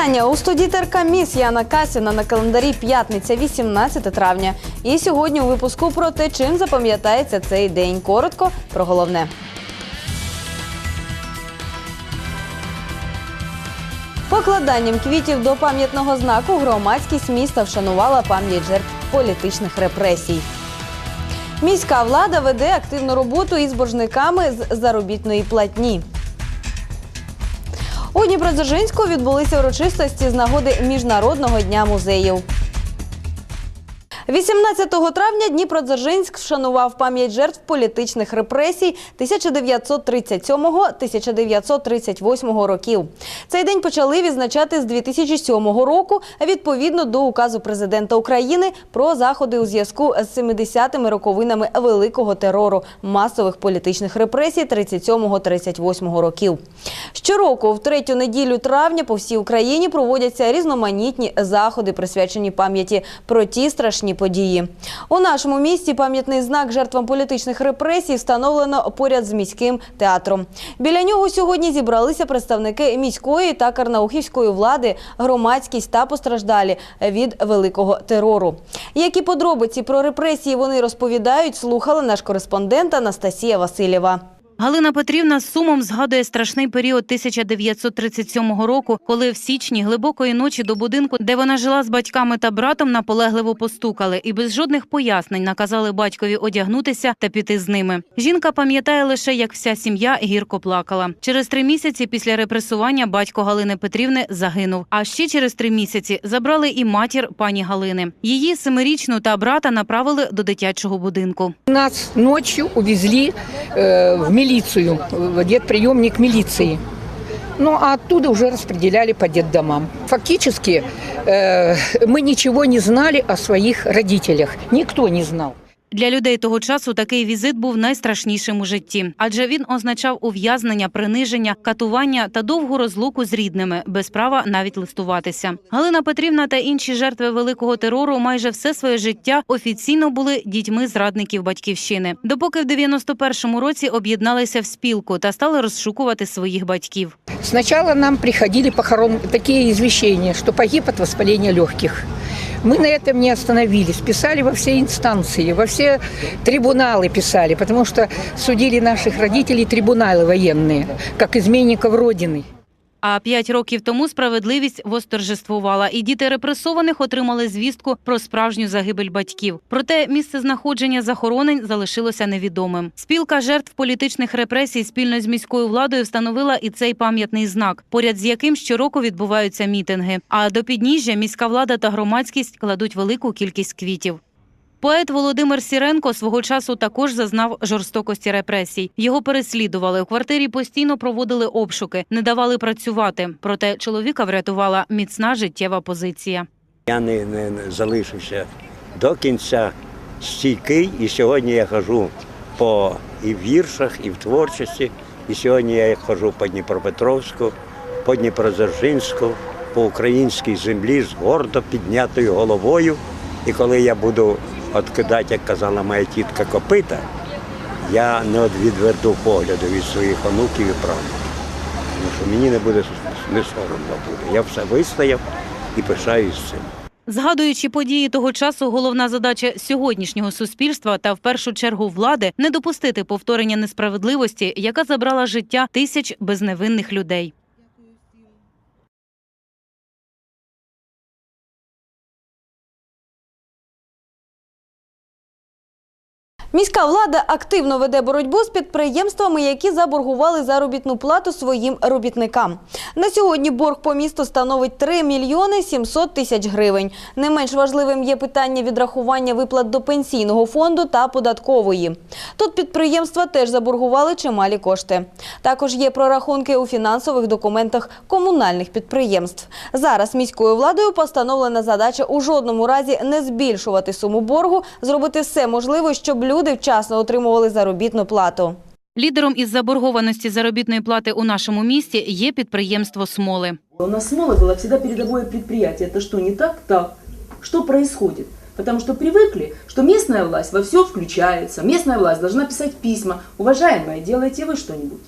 Вітання у студії ТРК Міс Яна Касіна на календарі п'ятниця, 18 травня. І сьогодні у випуску про те, чим запам'ятається цей день. Коротко про головне. Покладанням квітів до пам'ятного знаку громадськість міста вшанувала пам'ять жертв політичних репресій. Міська влада веде активну роботу із боржниками з заробітної платні. У Дніпродзержинську відбулися урочистості з нагоди Міжнародного дня музеїв. 18 травня Дніпродзержинськ вшанував пам'ять жертв політичних репресій 1937-1938 років. Цей день почали відзначати з 2007 року відповідно до указу президента України про заходи у зв'язку з 70-ми роковинами великого терору масових політичних репресій 37-38 років. Щороку, в третю неділю травня, по всій Україні проводяться різноманітні заходи, присвячені пам'яті про ті страшні події. У нашому місті пам'ятний знак жертвам політичних репресій встановлено поряд з міським театром. Біля нього сьогодні зібралися представники міської та карнаухівської влади, громадськість та постраждалі від великого терору. Які подробиці про репресії вони розповідають, слухала наш кореспондент Анастасія Васильєва. Галина Петрівна з сумом згадує страшний період 1937 року, коли в січні глибокої ночі до будинку, де вона жила з батьками та братом, наполегливо постукали і без жодних пояснень наказали батькові одягнутися та піти з ними. Жінка пам'ятає лише, як вся сім'я гірко плакала. Через три місяці після репресування батько Галини Петрівни загинув. А ще через три місяці забрали і матір пані Галини. Її семирічну та брата направили до дитячого будинку. Нас ночью увезли э, в милицию, детприемник милиции. Ну, а оттуда уже распределяли по детдомам. Фактически э, мы ничего не знали о своих родителях. Никто не знал. Для людей того часу такий візит був найстрашнішим у житті, адже він означав ув'язнення, приниження, катування та довгу розлуку з рідними, без права навіть листуватися. Галина Петрівна та інші жертви великого терору майже все своє життя офіційно були дітьми зрадників батьківщини, допоки в 91-му році об'єдналися в спілку та стали розшукувати своїх батьків. Сначала нам приходили похорон такие извещения, что погиб от воспаления легких. Мы на этом не остановились, писали во все инстанции, во все трибуналы писали, потому что судили наших родителей трибуналы военные, как изменников Родины. А п'ять років тому справедливість восторжествувала, і діти репресованих отримали звістку про справжню загибель батьків. Проте місце знаходження захоронень залишилося невідомим. Спілка жертв політичних репресій спільно з міською владою встановила і цей пам'ятний знак, поряд з яким щороку відбуваються мітинги. А до підніжжя міська влада та громадськість кладуть велику кількість квітів. Поет Володимир Сіренко свого часу також зазнав жорстокості репресій. Його переслідували у квартирі. Постійно проводили обшуки, не давали працювати. Проте чоловіка врятувала міцна життєва позиція. Я не, не, залишився до кінця стійкий, і сьогодні я хожу по і в віршах, і в творчості. І сьогодні я хожу по Дніпропетровську, по Дніпродзержинську, по українській землі з гордо піднятою головою. І коли я буду откидати, як казала моя тітка, копита, я не відверну погляду від своїх онуків і правнуків. Тому що мені не буде не соромно буде. Я все вистояв і пишаюсь цим. Згадуючи події того часу, головна задача сьогоднішнього суспільства та в першу чергу влади не допустити повторення несправедливості, яка забрала життя тисяч безневинних людей. Міська влада активно веде боротьбу з підприємствами, які заборгували заробітну плату своїм робітникам. На сьогодні борг по місту становить 3 мільйони 700 тисяч гривень. Не менш важливим є питання відрахування виплат до пенсійного фонду та податкової. Тут підприємства теж заборгували чималі кошти. Також є прорахунки у фінансових документах комунальних підприємств. Зараз міською владою постановлена задача у жодному разі не збільшувати суму боргу, зробити все можливе, щоб люди вчасно отримували заробітну плату. Лідером із заборгованості заробітної плати у нашому місті є підприємство Смоли. У нас Смола было всегда передовое предприятие. Это что, не так? Так. Что происходит? Потому что привыкли, что местная власть во все включается. Местная власть должна писать письма. Уважаемые, делайте вы что-нибудь.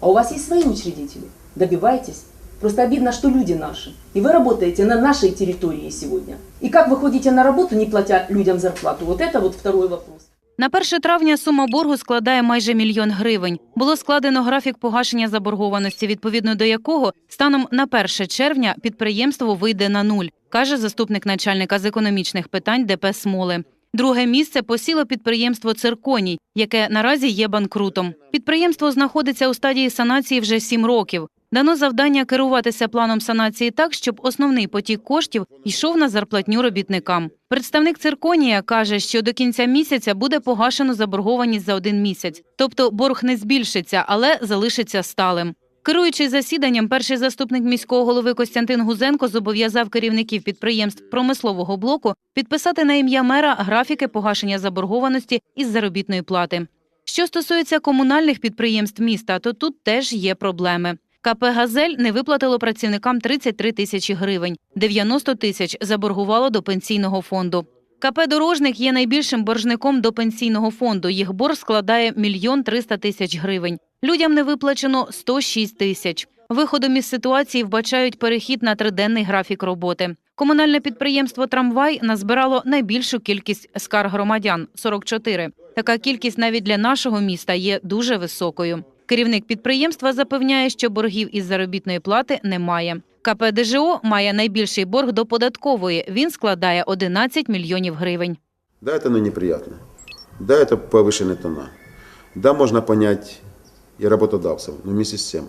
А у вас есть свои учредители. Добивайтесь. Просто обидно, что люди наши. И вы работаете на нашей территории сегодня. И как вы ходите на работу, не платя людям зарплату? Вот это вот второй вопрос. На 1 травня сума боргу складає майже мільйон гривень. Було складено графік погашення заборгованості, відповідно до якого станом на 1 червня підприємство вийде на нуль, каже заступник начальника з економічних питань ДП Смоли. Друге місце посіло підприємство Цирконій, яке наразі є банкрутом. Підприємство знаходиться у стадії санації вже сім років. Дано завдання керуватися планом санації так, щоб основний потік коштів йшов на зарплатню робітникам. Представник цирконія каже, що до кінця місяця буде погашено заборгованість за один місяць, тобто борг не збільшиться, але залишиться сталим. Керуючи засіданням, перший заступник міського голови Костянтин Гузенко зобов'язав керівників підприємств промислового блоку підписати на ім'я мера графіки погашення заборгованості із заробітної плати. Що стосується комунальних підприємств міста, то тут теж є проблеми. КП «Газель» не виплатило працівникам 33 тисячі гривень, 90 тисяч заборгувало до пенсійного фонду. КП «Дорожник» є найбільшим боржником до пенсійного фонду. Їх борг складає мільйон 300 тисяч гривень. Людям не виплачено 106 тисяч. Виходом із ситуації вбачають перехід на триденний графік роботи. Комунальне підприємство «Трамвай» назбирало найбільшу кількість скарг громадян – 44. Така кількість навіть для нашого міста є дуже високою. Керівник підприємства запевняє, що боргів із заробітної плати немає. КП «ДЖО» має найбільший борг до податкової. Він складає 11 мільйонів гривень. Да, это ну, неприятно. Да, это повышенная тона. Да, можно понять и работодавцев, но вместе с тем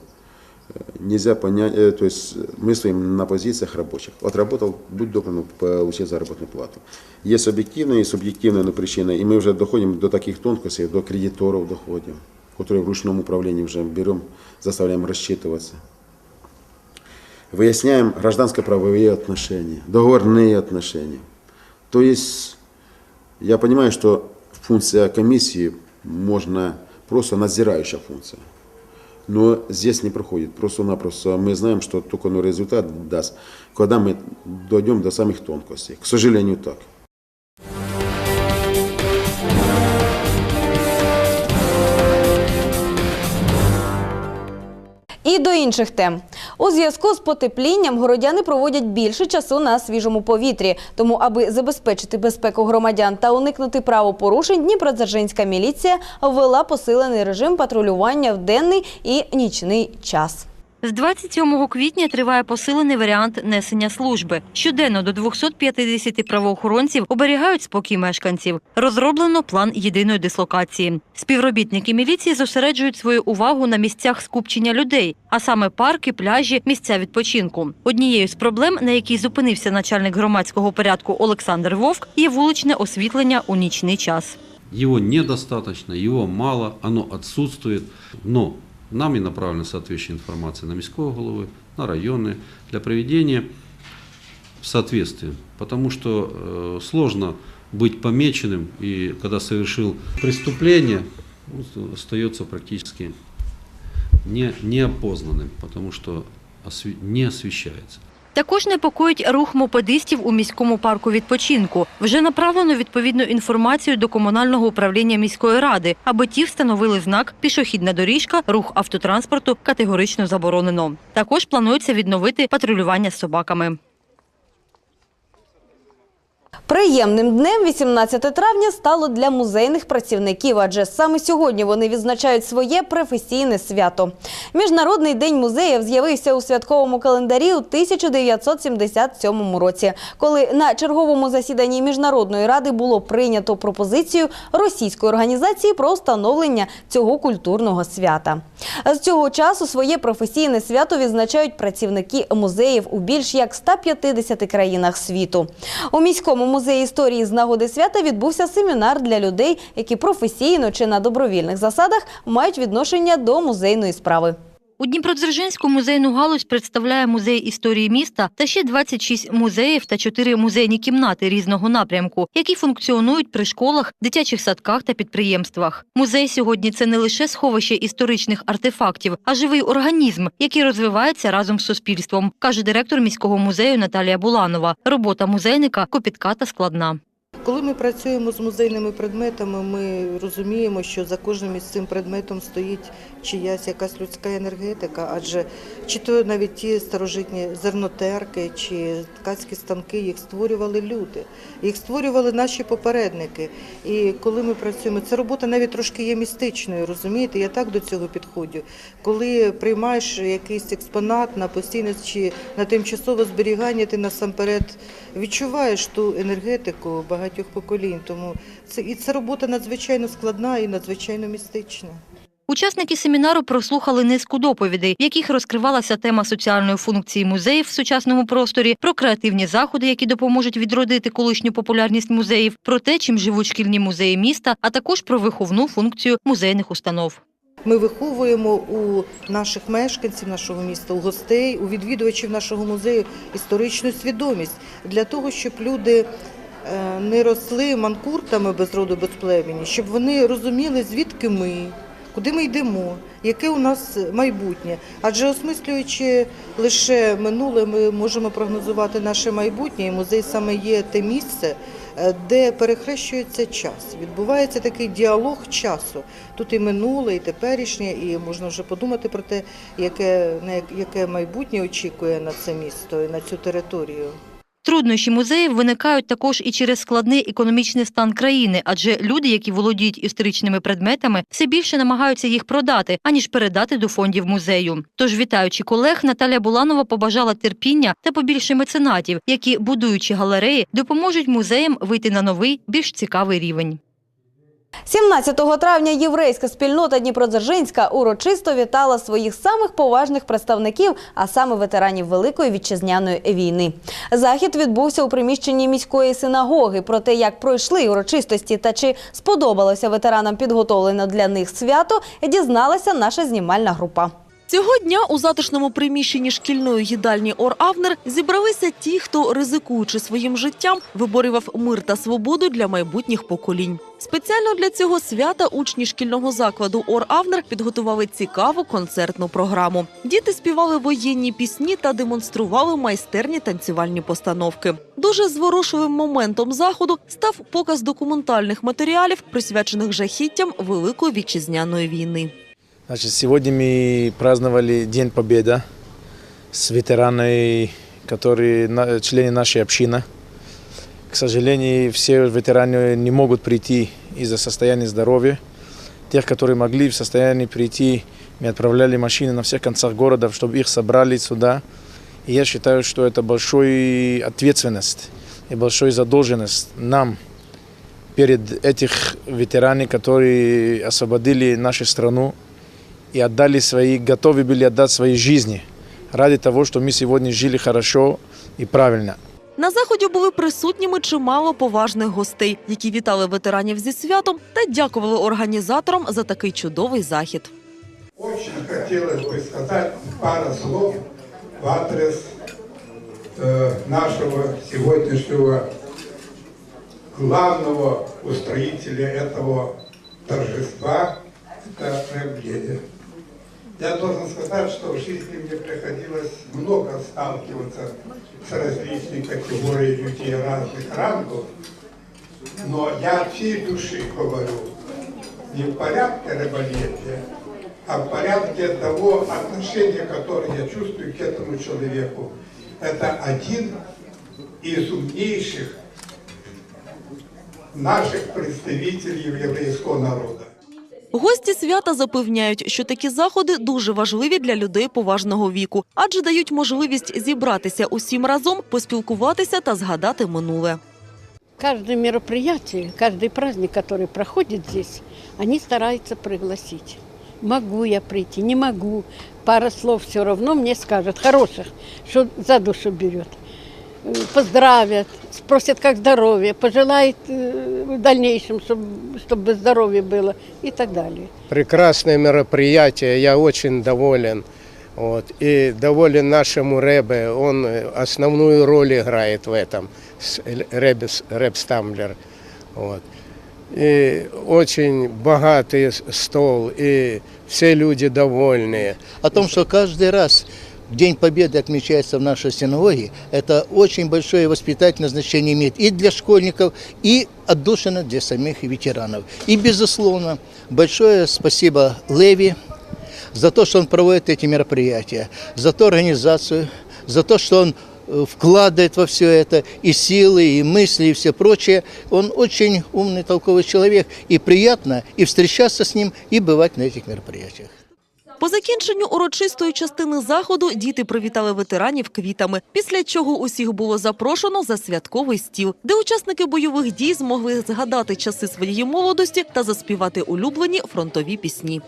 э, нельзя понять, э, то есть мы стоим на позициях рабочих. Отработал, будь добр, ну, получи заработную плату. Есть объективные и субъективные ну, причины, и мы уже доходим до таких тонкостей, до кредиторов доходим, Которые в ручном управлении уже берем, заставляем рассчитываться. Выясняем гражданско-правовые отношения, договорные отношения. То есть я понимаю, что функция комиссии можно просто надзирающая функция. Но здесь не проходит. Просто-напросто мы знаем, что только ну, результат даст, когда мы дойдем до самых тонкостей. К сожалению, так. До інших тем. У зв'язку з потеплінням городяни проводять більше часу на свіжому повітрі. Тому, аби забезпечити безпеку громадян та уникнути правопорушень, Дніпродзержинська міліція ввела посилений режим патрулювання в денний і нічний час. З 27 квітня триває посилений варіант несення служби. Щоденно до 250 правоохоронців оберігають спокій мешканців. Розроблено план єдиної дислокації. Співробітники міліції зосереджують свою увагу на місцях скупчення людей, а саме парки, пляжі, місця відпочинку. Однією з проблем, на якій зупинився начальник громадського порядку Олександр Вовк, є вуличне освітлення у нічний час. Его недостаточно, его мало, оно отсутствует, но нами направлена соответствующая информация на міського головы, на районы для проведения в соответствии. Потому что э, сложно быть помеченным, и когда совершил преступление, он остается практически не, неопознанным, потому что осве- не освещается. Також непокоїть рух мопедистів у міському парку відпочинку. Вже направлено відповідну інформацію до комунального управління міської ради, аби ті встановили знак пішохідна доріжка, рух автотранспорту категорично заборонено. Також планується відновити патрулювання з собаками. Приємним днем 18 травня стало для музейних працівників, адже саме сьогодні вони відзначають своє професійне свято. Міжнародний день музеїв з'явився у святковому календарі у 1977 році, коли на черговому засіданні міжнародної ради було прийнято пропозицію російської організації про встановлення цього культурного свята. З цього часу своє професійне свято відзначають працівники музеїв у більш як 150 країнах світу. У міському музеї історії з нагоди свята відбувся семінар для людей, які професійно чи на добровільних засадах мають відношення до музейної справи. У Дніпродзержинську музейну галузь представляє музей історії міста та ще 26 музеїв та 4 музейні кімнати різного напрямку, які функціонують при школах, дитячих садках та підприємствах. Музей сьогодні це не лише сховище історичних артефактів, а живий організм, який розвивається разом з суспільством, каже директор міського музею Наталія Буланова. Робота музейника копітка та складна. Коли ми працюємо з музейними предметами, ми розуміємо, що за кожним із цим предметом стоїть чиясь якась людська енергетика, адже чи то навіть ті старожитні зернотерки чи ткацькі станки їх створювали люди, їх створювали наші попередники. І коли ми працюємо, ця робота навіть трошки є містичною, розумієте? Я так до цього підходжу. Коли приймаєш якийсь експонат на постійне чи на тимчасове зберігання, ти насамперед відчуваєш ту енергетику багатьох поколінь. Тому це і ця робота надзвичайно складна і надзвичайно містична. Учасники семінару прослухали низку доповідей, в яких розкривалася тема соціальної функції музеїв в сучасному просторі, про креативні заходи, які допоможуть відродити колишню популярність музеїв, про те, чим живуть шкільні музеї міста, а також про виховну функцію музейних установ. Ми виховуємо у наших мешканців нашого міста, у гостей, у відвідувачів нашого музею історичну свідомість для того, щоб люди не росли манкуртами без роду, без племені, щоб вони розуміли, звідки ми, куди ми йдемо, яке у нас майбутнє. Адже осмислюючи лише минуле, ми можемо прогнозувати наше майбутнє, і музей саме є те місце, е, де перехрещується час. Відбувається такий діалог часу. Тут і минуле, і теперішнє, і можна вже подумати про те, яке, яке майбутнє очікує на це місто і на цю територію. Труднощі музеїв виникають також і через складний економічний стан країни, адже люди, які володіють історичними предметами, все більше намагаються їх продати, аніж передати до фондів музею. Тож, вітаючи колег, Наталя Буланова побажала терпіння та побільше меценатів, які, будуючи галереї, допоможуть музеям вийти на новий, більш цікавий рівень. 17 травня єврейська спільнота Дніпродзержинська урочисто вітала своїх самих поважних представників, а саме ветеранів Великої вітчизняної війни. Захід відбувся у приміщенні міської синагоги. Про те, як пройшли урочистості та чи сподобалося ветеранам підготовлено для них свято, дізналася наша знімальна група. Цього дня у затишному приміщенні шкільної їдальні Ор Авнер зібралися ті, хто, ризикуючи своїм життям, виборював мир та свободу для майбутніх поколінь. Спеціально для цього свята учні шкільного закладу Ор Авнер підготували цікаву концертну програму. Діти співали воєнні пісні та демонстрували майстерні танцювальні постановки. Дуже зворушливим моментом заходу став показ документальних матеріалів, присвячених жахіттям Великої вітчизняної війни. Значит, сегодня мы праздновали День Победы с ветеранами, которые члены нашей общины. К сожалению, все ветераны не могут прийти из-за состояния здоровья. Тех, которые могли в состоянии прийти, мы отправляли машины на всех концах города, чтобы их собрали сюда. И я считаю, что это большая ответственность и большая задолженность нам перед этих ветеранами, которые освободили нашу страну и отдали свои, готовы были отдать свои жизни ради того, что мы сегодня жили хорошо и правильно. На заході були присутніми чимало поважних гостей, які вітали ветеранів зі святом та дякували організаторам за такий чудовий захід. Очень хотелось бы сказать пару слов в адрес э, нашего сегодняшнего главного устроителя этого торжества, это проявление. Я должен сказать, что в жизни мне приходилось много сталкиваться с различными категориями людей разных рангов, но я от всей души говорю, не в порядке раболепия, а в порядке того отношения, которое я чувствую к этому человеку. Это один из умнейших наших представителей еврейского народа. Гості свята запевняють, що такі заходи дуже важливі для людей поважного віку, адже дають можливість зібратися усім разом, поспілкуватися та згадати минуле. Каждое мероприятие, каждый праздник, который проходит здесь, они стараются пригласить. Могу я прийти, не могу. Пара слов все равно мне скажут, хороших, что за душу берет Э, Поздравят, спросят, как здоровье, пожелают э, в дальнейшем, чтобы, чтобы здоровье было и так далее. прекрасное мероприятие, я очень доволен. Вот. И доволен нашему Ребе, он э, основную роль играет в этом, с- Ребе, с- Реб Стамблер. Вот. И очень богатый с- стол, и все люди довольные. о том, что каждый раз День Победы отмечается в нашей синагоге, это очень большое воспитательное значение имеет и для школьников, и отдушина для самих ветеранов. И, безусловно, большое спасибо Леви за то, что он проводит эти мероприятия, за ту организацию, за то, что он э, вкладывает во все это и силы, и мысли, и все прочее. Он очень умный, толковый человек, и приятно и встречаться с ним, и бывать на этих мероприятиях. По закінченню урочистої частини заходу діти привітали ветеранів квітами, після чого усіх було запрошено за святковий стіл, де учасники бойових дій змогли згадати часи своєї молодості та заспівати улюблені фронтові пісні.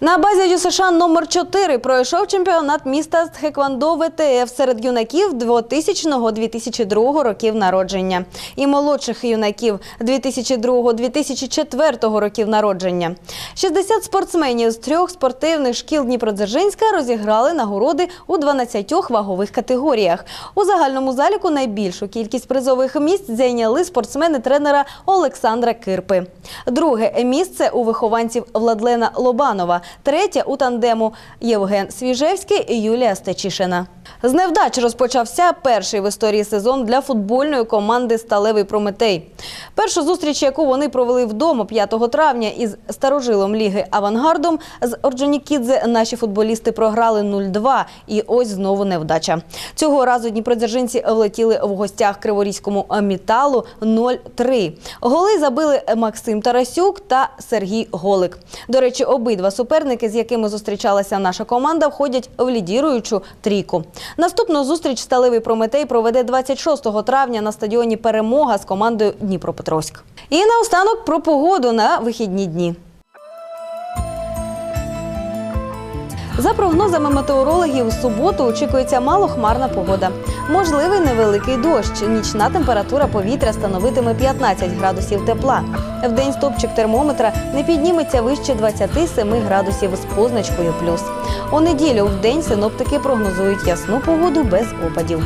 На базі ЮСШ номер 4 пройшов чемпіонат міста з Тхеквондо ВТФ серед юнаків 2000-2002 років народження і молодших юнаків 2002-2004 років народження. 60 спортсменів з трьох спортивних шкіл Дніпродзержинська розіграли нагороди у 12 вагових категоріях. У загальному заліку найбільшу кількість призових місць зайняли спортсмени тренера Олександра Кирпи. Друге місце у вихованців Владлена Лобанова, третє у тандему Євген Свіжевський і Юлія Стечишина. З невдач розпочався перший в історії сезон для футбольної команди Сталевий Прометей. Першу зустріч, яку вони провели вдома 5 травня із старожилом ліги Авангардом з Орджонікідзе, наші футболісти програли 0-2. І ось знову невдача. Цього разу дніпродзержинці влетіли в гостях Криворізькому металу 0-3. Голи забили Максим Тарасюк та Сергій Голик. До речі, обидва суперники, з якими зустрічалася наша команда, входять в лідіруючу трійку. Наступну зустріч сталевий Прометей проведе 26 травня на стадіоні Перемога з командою Дніпропетровськ. І наостанок про погоду на вихідні дні. За прогнозами метеорологів, у суботу очікується малохмарна погода. Можливий невеликий дощ. Нічна температура повітря становитиме 15 градусів тепла. Вдень стопчик термометра не підніметься вище 27 градусів з позначкою плюс. У неділю вдень синоптики прогнозують ясну погоду без опадів.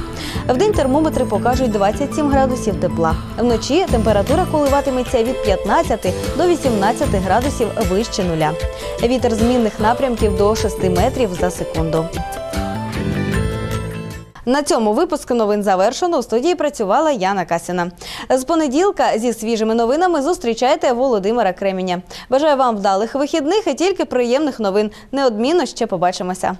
Вдень термометри покажуть 27 градусів тепла. Вночі температура коливатиметься від 15 до 18 градусів вище нуля. Вітер змінних напрямків до 6 метрів за секунду. На цьому випуск новин завершено. У студії працювала Яна Касіна. З понеділка зі свіжими новинами зустрічайте Володимира Креміня. Бажаю вам вдалих вихідних і тільки приємних новин. Неодмінно ще побачимося.